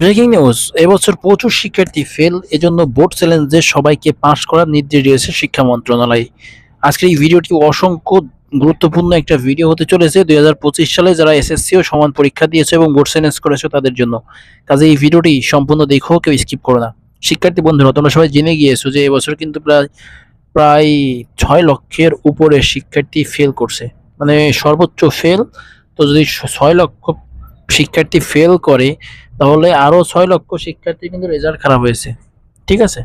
Breaking news এবছর প্রচুর শিক্ষার্থী ফেল এজন্য বোর্ড চ্যালেঞ্জে সবাইকে পাশ করার নির্দেশ দিয়েছে শিক্ষা মন্ত্রণালয়। আজকের এই ভিডিওটি অসংখ্য গুরুত্বপূর্ণ একটা ভিডিও হতে চলেছে। দু হাজার পঁচিশ সালে যারা এসএসসি ও সমান পরীক্ষা দিয়েছে এবং বোর্ড চ্যালেঞ্জ করেছে তাদের জন্য। কাজে এই ভিডিওটি সম্পূর্ণ দেখো, কেউ স্কিপ করো না। শিক্ষার্থী বন্ধুরা, তোমরা সবাই জেনে গিয়েছো যে এবছর কিন্তু প্রায় প্রায় ছয় লক্ষের উপরে শিক্ষার্থী ফেল করছে। মানে সর্বোচ্চ ফেল তো যদি ছয় লক্ষ শিক্ষার্থী ফেল করে, তাহলে আরও ছয় লক্ষ শিক্ষার্থী কিন্তু রেজাল্ট খারাপ হয়েছে। ঠিক আছে?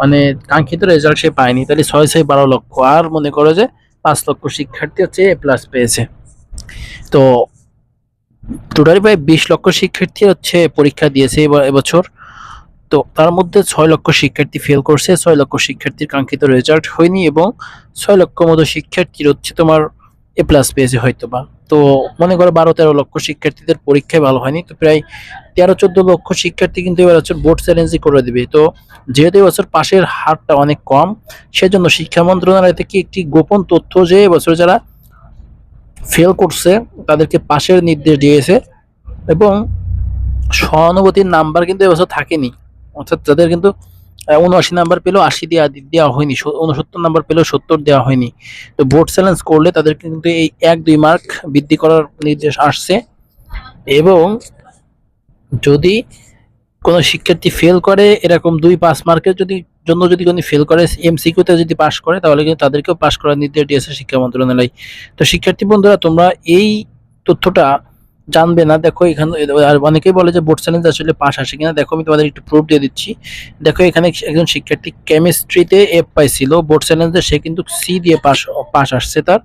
মানে কাঙ্ক্ষিত রেজাল্ট সে পায়নি, তাহলে ছয় ছয় বারো লক্ষ। আর মনে করো যে পাঁচ লক্ষ শিক্ষার্থী হচ্ছে এ প্লাস পেয়েছে। তো টোটালি প্রায় বিশ লক্ষ শিক্ষার্থী হচ্ছে পরীক্ষা দিয়েছে এবছর। তো তার মধ্যে ছয় লক্ষ শিক্ষার্থী ফেল করছে, ছয় লক্ষ শিক্ষার্থীর কাঙ্ক্ষিত রেজাল্ট হয়নি এবং ছয় লক্ষ মতো শিক্ষার্থীর হচ্ছে তোমার এ প্লাস পেয়েছে হয়তো বা তো মনে করো বারো তেরো লক্ষ শিক্ষার্থীদের পরীক্ষায় ভালো হয়নি, তো প্রায় তেরো চোদ্দ লক্ষ শিক্ষার্থী কিন্তু এবার হচ্ছে বোর্ড চ্যালেঞ্জই করে দিবে। তো যেহেতু এবছর পাশের হারটা অনেক কম, সেজন্য শিক্ষা মন্ত্রণালয় থেকে একটি গোপন তথ্য যে এবছর যারা ফেল করছে, তাদেরকে পাশের নির্দেশ দিয়েছে এবং সহানুভূতির নাম্বার কিন্তু এবছর থাকেনি। অর্থাৎ যাদের কিন্তু উনআশি নাম্বার পেলেও আশি দেওয়া দেওয়া হয়নি উনসত্তর নাম্বার পেলেও সত্তর দেওয়া হয়নি। তো বোর্ড চ্যালেঞ্জ করলে তাদেরকে কিন্তু এই এক দুই মার্ক বৃদ্ধি করার নির্দেশ আসছে। এবং যদি কোনো শিক্ষার্থী ফেল করে, এরকম দুই পাঁচ মার্কের যদি জন্য যদি কোনো ফেল করে এম এমসিকিউতে যদি পাশ করে, তাহলে কিন্তু তাদেরকেও পাশ করার নির্দেশ দিয়েছে শিক্ষা মন্ত্রণালয়। তো শিক্ষার্থী বন্ধুরা, তোমরা এই তথ্যটা জানবে না। দেখো এখানে, আর অনেকেই বলে যে বোর্ড চ্যালেঞ্জ আসলে পাস আসে কিনা। দেখো আমি তোমাদের একটু প্রুফ দিয়ে দিচ্ছি। দেখো এখানে একজন শিক্ষার্থী কেমিস্ট্রিতে এফ পাইছিল বোর্ড চ্যালেঞ্জে সে কিন্তু সি দিয়ে পাস পাস আসছে তার।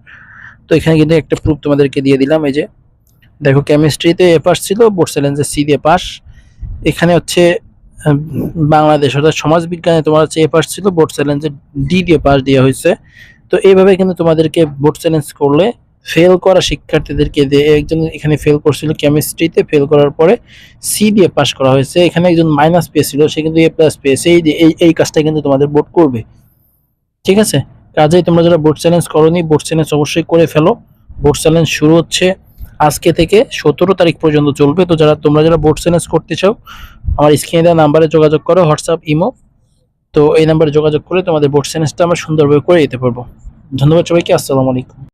তো এখানে কিন্তু একটা প্রুফ তোমাদেরকে দিয়ে দিলাম, এই যে। দেখো কেমিস্ট্রিতে এ পাস ছিল বোর্ড চ্যালেঞ্জে সি দিয়ে পাস এখানে হচ্ছে বাংলাদেশ অর্থাৎ সমাজ বিজ্ঞানে তোমার হচ্ছে এ পাস ছিল বোর্ড চ্যালেঞ্জে ডি দিয়ে পাস দেওয়া হয়েছে। তো এইভাবে কিন্তু তোমাদেরকে বোর্ড চ্যালেঞ্জ করলে ফেল করা শিক্ষার্থীদেরকে দিয়ে একজন এখানে ফেল করছিল কেমিস্ট্রিতে ফেল করার পরে সি দিয়ে পাস করা হয়েছে। এখানে একজন মাইনাস পেয়েছিল, সে কিন্তু এ প্লাস পেয়েছে। এই যে, এই এই কাজটা কিন্তু তোমাদের বোর্ড করবে। ঠিক আছে? কাজেই তোমরা যারা বোর্ড চ্যালেঞ্জ করনি বোর্ড চ্যালেঞ্জ অবশ্যই করে ফেলো। বোর্ড চ্যালেঞ্জ শুরু হচ্ছে আজকে থেকে। সতেরো তারিখ পর্যন্ত চলবে। তো যারা, তোমরা যারা বোর্ড চ্যালেঞ্জ করতে চাও, আমার স্ক্রিনে দেওয়া নাম্বারে যোগাযোগ করো হোয়াটসঅ্যাপ ইমো তো এই নাম্বারে যোগাযোগ করে তোমাদের বোর্ড চ্যালেঞ্জটা আমরা সুন্দরভাবে করে দিতে পারব। ধন্যবাদ সবাইকে। আসসালামু আলাইকুম।